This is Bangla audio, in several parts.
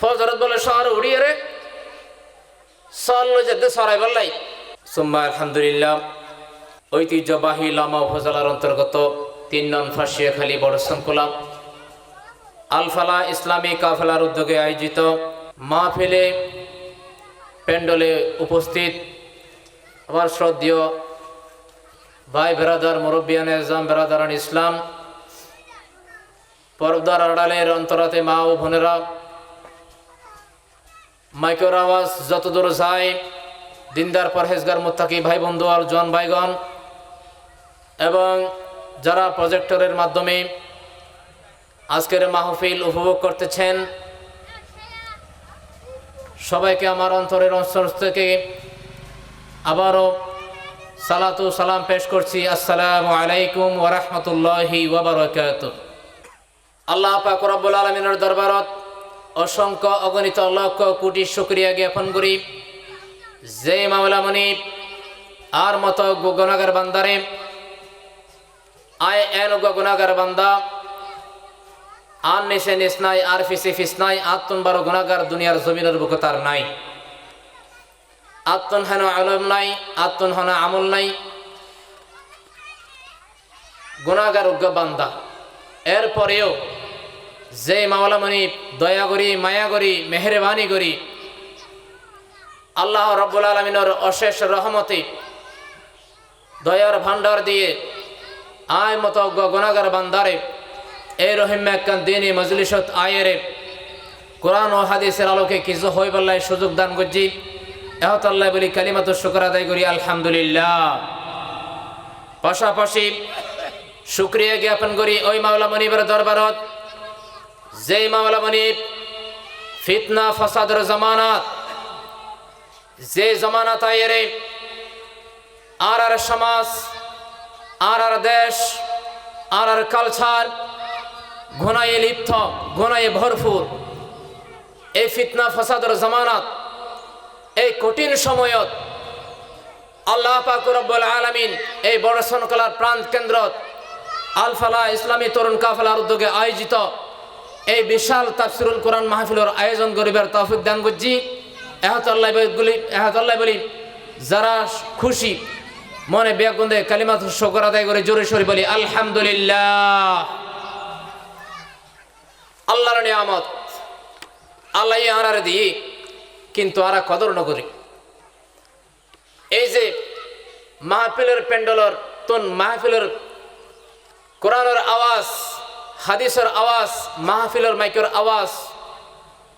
ফজরত বলে শহর উড়িয়ে রে। সল যেতে সরাই বললাই সুম্মা আলহামদুলিল্লাহ। ঐতিহ্যবাহী লামা উপজেলার অন্তর্গত তিন নং ফাঁসিয়াখালী বড় শঙ্কুলা আলফালা ইসলামী কাফেলার উদ্যোগে আয়োজিত মাহফিলে প্যান্ডলে উপস্থিত আমার শ্রদ্ধেয় ভাই বেরাদার, মুরব্বিয়ান, এজাম বেরাদারান ইসলাম, পর্দার আড়ালের অন্তরাতে মা ও বোনেরা মাইকের আওয়াজ যতদূর যায়, দিনদার পরহেজগার মোত্তাকি ভাই বন্ধু আর জন ভাইগণ, এবং যারা প্রজেক্টরের মাধ্যমে আজকের মাহফিল উপভোগ করতেছেন, সবাইকে আমার অন্তরের অঞ্চল থেকে আবারও সালাতু সালাম পেশ করছি। আসসালামু আলাইকুম ওরহমতুল্লাহি ওবরকাত আল্লাহ পাক রব্বুল আলমিনের দরবারত অসংখ্য অগণিত লক্ষ কোটি শুক্রিয়া জ্ঞাপন করি। যে মামলা মনি আর মতো গুণাগার বান্দারে, আয় এন গুণাগার বান্দা, আর নিশে নিস নাই, আর ফিসি ফিস নাই আত্মন বারো গুণাগার দুনিয়ার জমিনের বুকে তার নাই। আত্মন হেন আলম নাই আত্মন হেন আমল নাই। গুণাগার বান্দা। এরপরেও যে মাওলামণি দয়া করি, মায়া করি, মেহরবানি করি, আল্লাহ রব্বুল আলমিনের অশেষ রহমতে, দয়ার ভান্ডার দিয়ে আয় মতো গনাগার বান্দারে এই রহিম একখান দিনী মজলিসত আয়েরে, কোরআন ও হাদিসের আলোকে কিছু হই বল্লাই সুযোগ দান করছি। এহতাল্লাহ বলি কালিমাত শুক্র আদায় করি, আলহামদুলিল্লাহ। পাশাপাশি শুক্রিয়া জ্ঞাপন করি ওই মাওলা মনিবের দরবারত যেই মাওলা মনিব ফিতনা ফসাদের জামানাত যে জামানাত আর আর সমাজ আর আর দেশ আর আর কালচার ঘনায়ে লিপ্ত ঘনায়ে ভরপুর, এই ফিতনা ফসাদর জামানাত এই কঠিন সময়ত আল্লাহ পাক রব্বুল আলামিন এই বড় সনকলার প্রাণ কেন্দ্র আলফালা ইসলামী তরুণ কাফেলার উদ্যোগে আয়োজিত এই বিশাল তাফসিরুল কোরআন মাহফিলের আয়োজন করিবার তৌফিক দান করছি। এহতাল্লাহ বলি এহতাল্লাহ বলি, যারা খুশি মনে বেগুন্দে কালিমাত শকর আদায় করে জোরে সরি বলি, আলহামদুলিল্লাহ। আল্লাহর নিয়ামত, আল্লাহ আনারে দিই কিন্তু আরা কদর নকরি এই যে মাহফিলের প্যান্ডেলর তোন মাহফিলের কোরআনের আওয়াজ হাদিসের আওয়াজ, মাহফিলের মাইকের আওয়াজ,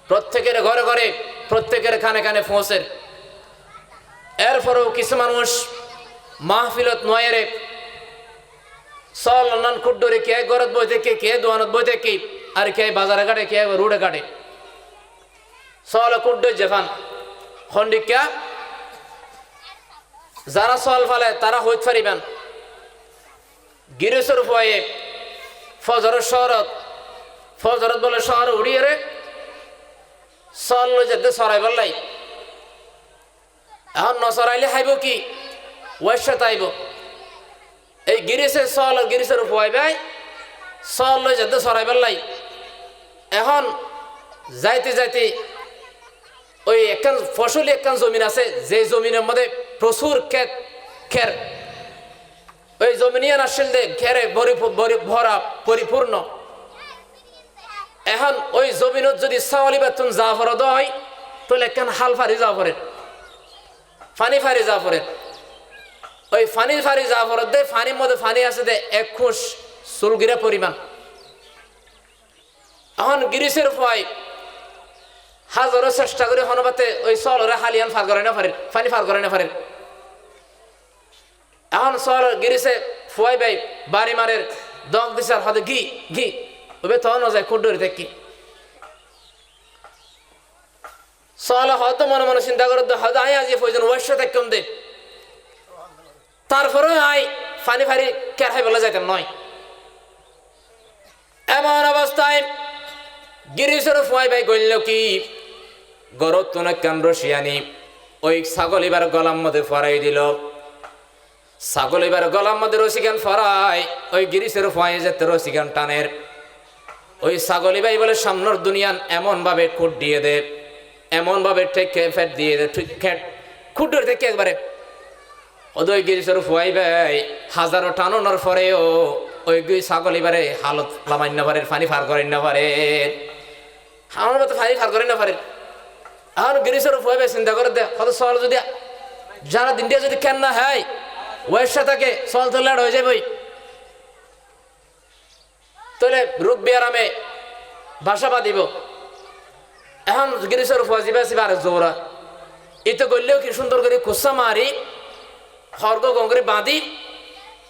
প্রত্যেকের ঘরে ঘরে, প্রত্যেকের কানে কানে পৌঁছের এরপরেও কিছু মানুষ মাহফিলত নয়েরে সল নন কুড্ডরে, কে গরত বই থেকে কে দোয়ানত বই থেকে আর কে বাজারে কাটে, কে রুডে কাটে। সল কুড্ড জেফান। খন্ডিকা যারা সল ফালে, তারা হইত পারিবেন গিরিশর ফুয়ে ফজরের শহরত। ফজরত বলে শহর উড়িয়ে রে। সল যেতে সরাই বললাই এখন নসরাইলে হাইব কি? ওয়েসে তাইব। এই গিরিশের সল আর ফুয়াই ভাই। সল যেতে সরাই বেলাই এখন যাইতে যাইতে ওই একখান ফসলি একখান জমিন আছে, যে জমিনের মধ্যে প্রচুর ক্ষেত, খের ওই জমিনিয়ান দে ঘেরে ভরা পরিপূর্ণ। এখন ওই জমিনত যদি চাওয়ালি বেতন যা ফর হয়, তাহলে একখান হাল ফারি যা ফরে ফানি ফারি যা ফরে ওই ফানি ফারি যা ফর দে, ফানির মধ্যে ফানি আছে দে, এক খুশ চুলগিরা পরিমাণ। এখন গিরিশের ফয় হাজারো চেষ্টা করে হনবাতে ওই চলরে হালিয়ান ফার করে না পারেন ফানি ফার করে না পারেন এখন চল গিরিছে, ফুয়াই বাই বাড়ি মারের দগ দিছে আর হাতে ঘি ঘি। ওবে তখন যায় কুড্ডরি দেখি চলে হয়তো মনে মনে চিন্তা করে হয়তো আই আজি প্রয়োজন ওয়াশ্য কম দে তারপরে আই ফানি ফারি কের হাই বলা যাইতাম নয়। এমন অবস্থায় গিরিশের ফুয়াই ভাই গইল কি, গরত তুনে কেন্দ্র শিয়ানি, ওই ছাগল এবার গলাম মধ্যে ফরাই দিল। ছাগল এবার গলার মধ্যে রসিগান ফরাই ওই গিরিশের ফুয়াই যেতে রসিগান টানের। ওই ছাগলি ভাই বলে, সামনের দুনিয়ান এমন ভাবে খুট দিয়ে দে এমন ভাবে ঠেকে ফেট দিয়ে দে ঠিক খেট থেকে একবারে। ওদয় গিরিশর ফুয়াই ভাই হাজারো টানোর পরেও ওই গুই ছাগল এবারে হালত লামান্য পারে পানি ফার করেন না পারে আমার মতো পানি ফার করেন না পারে আর গিরিশর ফুয়াই ভাই চিন্তা করে দে কত সল যদি, যারা দিন দিয়ে যদি কেন না হয় ওয়েসা থাকে সল তো লেট হয়ে যাবে তাহলে রোগ বিয়ারামে বাসা বাঁধিব। এখন গিরিশর ফুয়া জিবা সিবা আর জোরা এতে করলেও কি সুন্দর করে কুসা মারি খর্গ গঙ্গরে বাঁধি,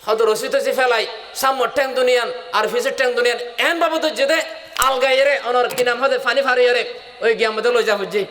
হয়তো রসিত যে ফেলাই সামর ট্যাং দুনিয়ান, আর ফিসের ট্যাং দুনিয়ান, এন বাবদ যেতে আলগাইরে অনর কি নাম হতে ফানি ফারি ওই গিয়ে আমাদের যা বুঝছি